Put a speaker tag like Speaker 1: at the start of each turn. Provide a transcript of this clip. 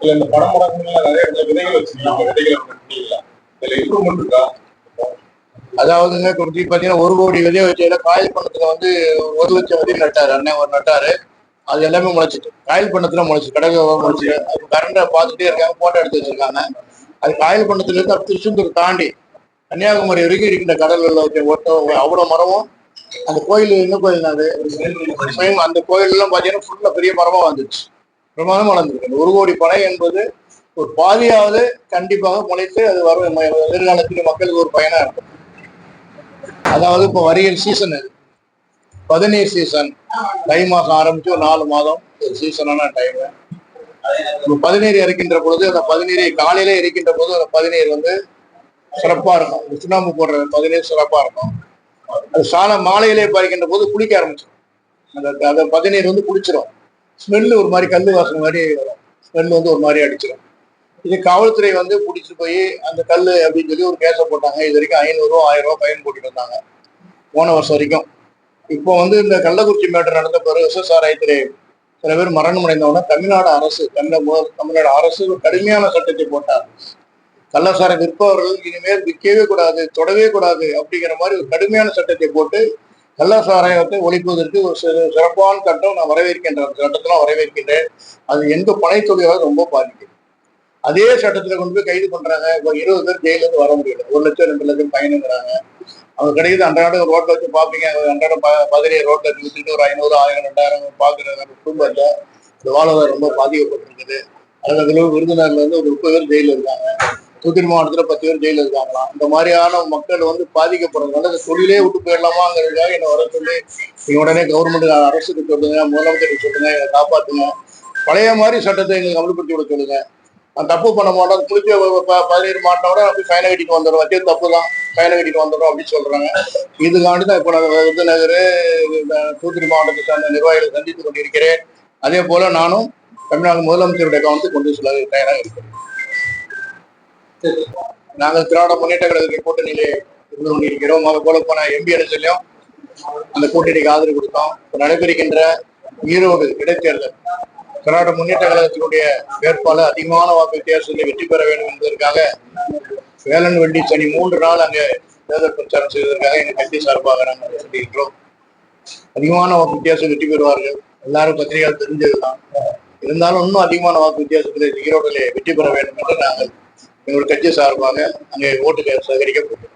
Speaker 1: இல்ல இந்த படம் படங்கள்ல நிறைய இடத்துல விதைகள் வச்சிருக்காங்க. விதைகள் கட்டிங்களா இதுல இம்ப்ரூவ்மெண்ட் இருக்கா?
Speaker 2: அதாவதுங்க பார்த்தீங்கன்னா ஒரு கோடி விதைய வச்சதுல காயல் பண்ணத்துல வந்து ஒரு லட்சம் விதை நட்டாரு அண்ணன் ஒரு நட்டாரு. அது எல்லாமே முளைச்சிட்டு. காயல் பண்ணத்துல முளைச்சு கடக முளைச்சிட்டு அது கரண்டை பார்த்துட்டே இருக்காங்க போட்டோ எடுத்து வச்சிருக்காங்க. அது காயல் பண்ணத்துல இருந்து அப்ப திருச்செந்தூர் தாண்டி கன்னியாகுமரி வரைக்கும் இருக்கின்ற கடல்களில் வச்ச ஒட்ட அவ்வளோ மரமும் அந்த கோயில் என்ன கோயில் அது? அந்த கோயில் எல்லாம் பார்த்தீங்கன்னா ஃபுல்லா பெரிய மரமா வந்துச்சு. பிரமாதம் வளர்ந்திருக்கிறது ஒரு கோடி பனை என்பது ஒரு பாதியாவது கண்டிப்பாக முளைத்து அது வரும் எதிர்காலத்தில் மக்களுக்கு ஒரு பயனா இருக்கும். அதாவது இப்போ வரியல் சீசன் அது. பதினீர் சீசன் தை மாசம் ஆரம்பிச்சு ஒரு நாலு மாதம் ஒரு சீசனான டைம் இப்போ பதினீர் இறக்கின்ற பொழுது அந்த பதினீரை காலையில இறக்கின்ற போது அந்த பதினீர் வந்து சிறப்பா இருக்கும். சுண்ணாம்பு போடுற பதினீர் சிறப்பா இருக்கும். அது சாலை மாலையிலே பறிக்கின்ற போது குளிக்க ஆரம்பிச்சிடும். அந்த அந்த பதினீர் வந்து குளிச்சிடும் ஸ்மெல்லு ஒரு மாதிரி கல் வாசனை மாதிரி வரும். ஸ்மெல் வந்து ஒரு மாதிரி அடிச்சிடும் இது காவல்துறை வந்து பிடிச்சி போய் அந்த கல் அப்படின்னு சொல்லி ஒரு கேஸை போட்டாங்க. இது வரைக்கும் ஐநூறுரூவா ஆயிரம் ரூபாய் ஃபைன் போட்டுட்டு இருந்தாங்க. போன வருஷம் வரைக்கும். இப்போ வந்து இந்த கள்ளக்குறிச்சி மேட்டர் நடந்த பிறகு விவசாயத்துறை சில பேர் மரணம் அடைந்தவொடனே தமிழ்நாடு அரசு தமிழ தமிழ்நாடு அரசு ஒரு கடுமையான சட்டத்தை போட்டார் கள்ளசாரம் விற்பவர்கள் இனிமேல் விற்கவே கூடாது தொடவே கூடாது அப்படிங்கிற மாதிரி ஒரு கடுமையான சட்டத்தை போட்டு கள்ளசாராயத்தை ஒழிப்பதற்கு ஒரு சிறு- சிறப்பான சட்டம் நான் வரவேற்கின்றேன். அந்த சட்டத்தை வரவேற்கின்றேன். அது எந்த பனைத்தொகையாக ரொம்ப பாதிக்குது. அதே சட்டத்துல கொண்டு போய் கைது பண்றாங்க. இப்போ இருபது பேர் ஜெயிலிருந்து வர முடியல. ஒரு லட்சம் ரெண்டு லட்சம் பயனுங்கிறாங்க. அவங்க கிடைக்குது அன்றாடம் ரோட்ல வச்சு பார்ப்பீங்க அன்றாடம் ப- ரோட்டில் ரோட்ல வச்சு விட்டுட்டு ஒரு ஐநூறு ஆயிரம் ரெண்டாயிரம் பாக்குறாங்க. குடும்பம் இந்த வாழ்வாதாரம் ரொம்ப பாதிக்கப்பட்டிருக்குது. அதுல விருதுநகர்ல இருந்து ஒரு முப்பது பேர் ஜெயிலில் இருக்காங்க. தூத்துக்குடி மாவட்டத்துல பத்து பேர் ஜெயில இருக்காங்களாம் இந்த மாதிரியான மக்கள் வந்து பாதிக்கப்படுறதுனால இந்த தொழிலே விட்டு போயிடலாமாங்கிறதுக்காக என்னை வர சொல்லி நீங்க உடனே கவர்மெண்ட் அரசுக்கு சொல்லுங்க முதலமைச்சருக்கு சொல்லுங்க என்னை காப்பாத்துங்க. பழைய மாதிரி சட்டத்தை எங்களுக்கு அமல்படுத்தி விட சொல்லுங்க. நான் தப்பு பண்ண மாட்டோம் குளிக்க பதினேழு மாட்டோட அப்படி ஃபைனை கட்டிட்டு வந்துடும் வச்சே தப்பு தான். ஃபைனை கட்டிட்டு வந்துடும் அப்படின்னு சொல்றாங்க. இதுக்காண்டி தான் இப்போ நான் விருதுநகர் தூத்துக்குடி மாவட்டத்தை சார்ந்த நிர்வாகிகளை சந்தித்துக் கொண்டிருக்கிறேன். அதே போல நானும் தமிழ்நாடு முதலமைச்சருடைய கவனத்தை கொண்டு செல்ல தயாராக இருக்கிறேன். நாங்கள் திராவிட முன்னேற்ற கழகத்தை கூட்டணியிலே இருந்து கொண்டிருக்கிறோம். அது போல போன எம்பி அரசிலையும் அந்த கூட்டணிக்கு ஆதரவு கொடுத்தோம். நடைபெறுகின்ற ஈரோடு இடைத்தேர்தல் திராவிட முன்னேற்ற கழகத்தினுடைய வேட்பாளர் அதிகமான வாக்கு வித்தியாசத்தில் வெற்றி பெற வேண்டும் என்பதற்காக வேலன் வெள்ளி சனி மூன்று நாள் அங்கே தேர்தல் பிரச்சாரம் செய்வதற்காக எங்கள் கட்சி சார்பாக நாங்கள் சொல்லியிருக்கிறோம் அதிகமான வாக்கு வித்தியாசம் வெற்றி பெறுவார்கள். எல்லாரும் பத்திரிகையால் தெரிஞ்சதுதான். இருந்தாலும் இன்னும் அதிகமான வாக்கு வித்தியாசத்தில் ஈரோடிலே வெற்றி பெற வேண்டும் என்று நாங்கள் எங்களுடைய கட்சி சார்பாக அங்கே ஓட்டு சேகரிக்க போகிறோம்